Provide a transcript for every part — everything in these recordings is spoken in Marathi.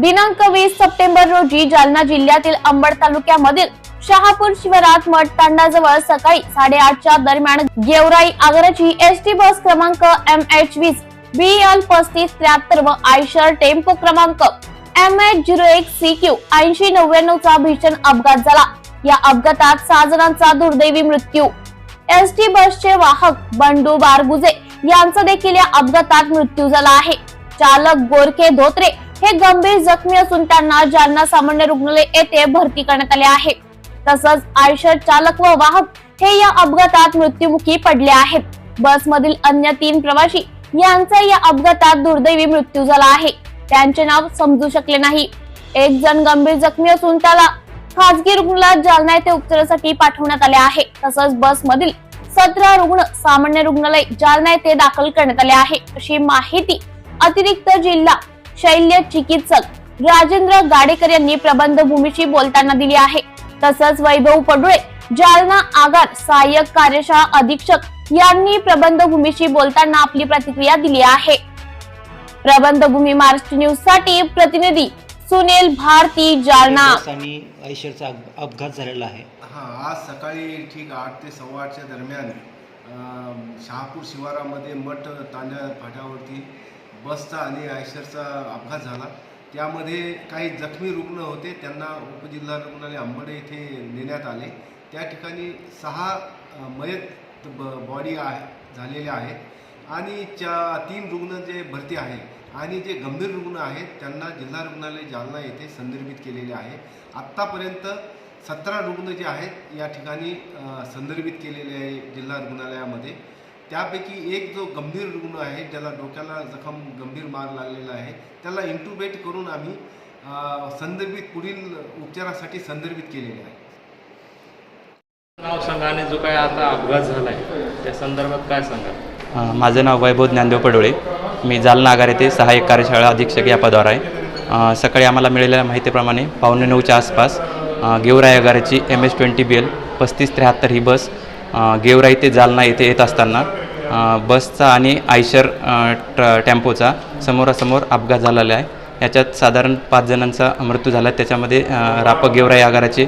दिनांक वीस सप्टेंबर रोजी जालना जिल्ह्यातील अंबड तालुक्यामधील शहापूर शिवारात मठ तांडाजवळ सकाळी साडेआठच्या दरम्यान गेवराई आगराची एस टी बस क्रमांक एम एच वीस बी एल पस्तीस त्र्याहत्तर व आयशर टेम्पो क्रमांक एम एच झिरो एक सी क्यू ऐंशी नव्याण्णव चा भीषण अपघात झाला. या अपघातात सहा जणांचा दुर्दैवी मृत्यू. एस टी बसचे वाहक बंडू बारगुजे यांचा देखील या अपघातात मृत्यू झाला आहे. चालक गोरखे धोत्रे हे गंभीर जखमी असून त्यांना जालना सामान्य रुग्णालय येथे भरती करण्यात आले आहे. तसंच आयशर चालक व वाहक हे या अपघातात मृत्युमुखी पडले आहेत. बसमधील अन्य तीन प्रवासी यांचा या अपघातात दुर्दैवी मृत्यू झाला आहे. त्यांचे नाव समजू शकले नाही. एक जण गंभीर जखमी असून त्याला खासगी रुग्णालयात जालना येथे उपचारासाठी पाठवण्यात आले आहे. तसंच बसमधील सतरा रुग्ण सामान्य रुग्णालय जालना येथे दाखल करण्यात आले आहे. अशी माहिती अतिरिक्त जिल्हा शैल्य चिकित्सक राजेंद्र गाडेकर यांनी प्रबंधभूमीशी बोलताना दिली आहे. तसंच वैभव पडुळे जालना आगार सहाय्यक कार्यशाळा अधीक्षक यांनी प्रबंधभूमीशी बोलताना आपली प्रतिक्रिया दिली आहे. प्रबंधभूमी महाराष्ट्र न्यूजसाठी प्रतिनिधी सुनील भारती जालना. आणि ऐशरचा अप- अपघात झालेला आहे. हां आज सकाळी ठीक आठ ते सव्वा आठच्या दरम्यान शहापूर शिवारामध्ये मठ तांड्या फाट्यावरती बसचा आणि आयशरचा अपघात झाला. त्यामध्ये काही जखमी रुग्ण होते. त्यांना उपजिल्हा रुग्णालय अंबड येथे नेण्यात आले. त्या ठिकाणी सहा मयत ब बॉडी आहे झालेल्या आहेत. आणि च्या तीन रुग्ण जे भरती आहे आणि जे गंभीर रुग्ण आहेत त्यांना जिल्हा रुग्णालय जालना येथे संदर्भित केलेले आहे. आत्तापर्यंत सतरा रुग्ण जे आहेत या ठिकाणी संदर्भित केलेले आहे जिल्हा रुग्णालयामध्ये. त्यापैकी एक जो गंभीर रुग्ण आहे ज्याला डोक्याला जखम गंभीर मार लागलेला आहे त्याला इंटुबेट करून आम्ही संदर्भित पुढील उपचारासाठी संदर्भित केलेले आहे. नाव सांगा आणि जो काय आता अपघात झाला आहे त्या संदर्भात काय सांगा? माझं नाव वैभव ज्ञानदेव पडोळे. मी जालना आगार येथे सहाय्यक कार्यशाळा अधीक्षक या पदावर आहे. सकाळी आम्हाला मिळालेल्या माहितीप्रमाणे पावणे नऊच्या आसपास अ, Georai आगाराची M S twenty B L पस्तीस त्र्याहत्तर ही बस गेवराई ते जालना येथे येत असताना बसचा आणि आयशर ट टेम्पोचा समोरासमोर अपघात झालेला आहे. याच्यात साधारण पाच जणांचा मृत्यू झाला. त्याच्यामध्ये रापक गेवराई आगाराचे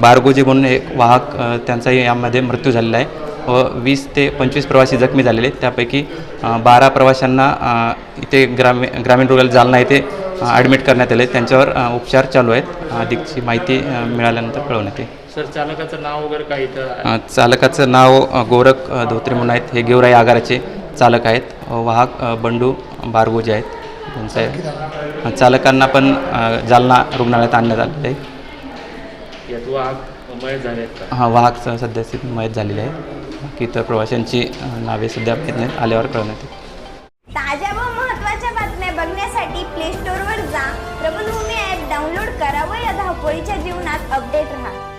बारगोजी म्हणून एक वाहक त्यांचाही यामध्ये मृत्यू झालेला आहे व वीस ते पंचवीस प्रवासी जखमी झालेले आहेत. त्यापैकी बारा प्रवाशांना इथे ग्रामी ग्रामीण रुग्णालय जालना येथे ॲडमिट करण्यात आले. त्यांच्यावर उपचार चालू आहेत. अधिकची माहिती मिळाल्यानंतर कळवण्यात येईल. सर चालकाचं नाव वगैरे काय इथं? चालकाचं नाव गोरख धोत्रे म्हणून आहेत. हे गेवराई आगाराचे चालक आहेत. वाहक बंडू बारगोजे आहेत. त्यांचं आहे अ, चालकांना पण जालना रुग्णालयात आणण्यात आलेलं आहे. यात आहेत हा वाहक सध्या स्थितीत मयत झालेले आहे बाकी इतर प्रवाशांची नावे सध्या नाहीत. आल्यावर कळवण्यात येईल. ताज्या व महत्त्वाच्या बातम्या बघण्यासाठी प्ले स्टोअरवर जा. प्रबलभूमी ॲप डाउनलोड करा व या धावपळीच्या जीवनात अपडेट राहा.